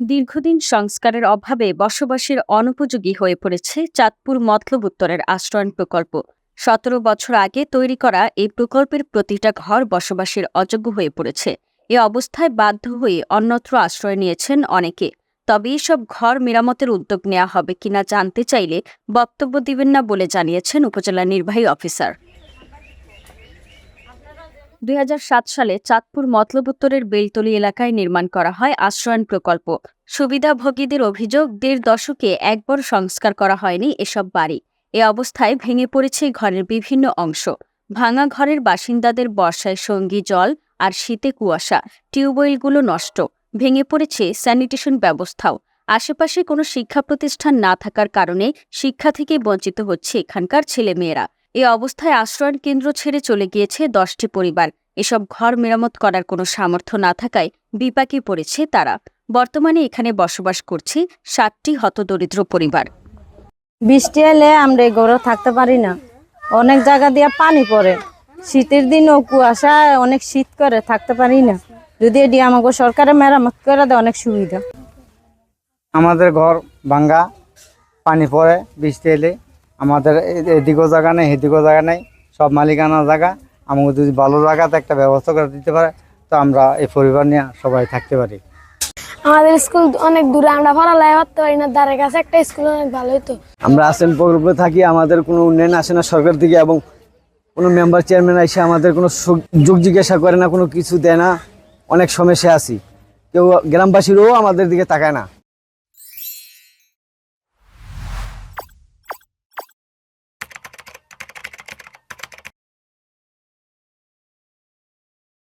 দীর্ঘদিন সংস্কারের অভাবে বসবাসের অনুপযোগী হয়ে পড়েছে চাঁদপুর মতলব উত্তরের আশ্রয়ণ প্রকল্প। সতেরো বছর আগে তৈরি করা এই প্রকল্পের প্রতিটা ঘর বসবাসের অযোগ্য হয়ে পড়েছে। এ অবস্থায় বাধ্য হয়ে অন্যত্র আশ্রয় নিয়েছেন অনেকে। তবে এসব ঘর মেরামতের উদ্যোগ নেওয়া হবে কিনা জানতে চাইলে বক্তব্য দিবেন না বলে জানিয়েছেন উপজেলা নির্বাহী অফিসার। দুই হাজার সাত সালে চাঁদপুর মতলব উত্তরের বেলতলি এলাকায় নির্মাণ করা হয় আশ্রয়ণ প্রকল্প। সুবিধাভোগীদের অভিযোগ, দেড় দশকে একবার সংস্কার করা হয়নি এসব বাড়ি। এ অবস্থায় ভেঙে পড়েছে ঘরের বিভিন্ন অংশ। ভাঙা ঘরের বাসিন্দাদের বর্ষায় সঙ্গী, জল আর শীতে কুয়াশা, টিউবওয়েলগুলো নষ্ট, ভেঙে পড়েছে স্যানিটেশন ব্যবস্থাও। আশেপাশে কোনো শিক্ষা প্রতিষ্ঠান না থাকার কারণে শিক্ষা থেকে বঞ্চিত হচ্ছে এখানকার ছেলেমেয়েরা। এ অবস্থায় আশ্রয়ণ কেন্দ্র ছেড়ে চলে গিয়েছে দশটি পরিবার। এসব ঘর মেরামত করার কোনো সামর্থ্য না থাকায় বিপাকে পড়েছে তারা। বর্তমানে এখানে বসবাস করছে সাতটি হতদরিদ্র পরিবার। বৃষ্টি এলে আমরা এই ঘরে থাকতে পারি না। অনেক জায়গা দিয়ে পানি পড়ে। শীতের দিনও কুয়াশা অনেক শীত করে থাকতে পারি না। যদি এটি আমাকে সরকারে মেরামত করে দেয় অনেক সুবিধা। আমাদের ঘর ভাঙ্গা পানি পড়ে বৃষ্টি এলে আমাদের এদিকেও জায়গা নেই এদিকেও জায়গা নেই। সব মালিকানা জায়গা। আমাকে যদি ভালো জায়গাতে একটা ব্যবস্থা করে দিতে পারে তো আমরা এই পরিবার নিয়ে সবাই থাকতে পারি। আমাদের স্কুল অনেক দূরে আমরা পড়ালেখা করতে পারি না। দ্বারের কাছে একটা স্কুল অনেক ভালো হতো আমরা আসেন প্রকল্পে থাকি আমাদের কোনো উন্নয়ন আসে না সরকার থেকে এবং কোনো মেম্বার চেয়ারম্যান এসে আমাদের কোনো যোগ জিজ্ঞাসা করে না কোনো কিছু দেয় না। অনেক সমস্যা আছি। কেউ গ্রামবাসীরও আমাদের দিকে তাকায় না।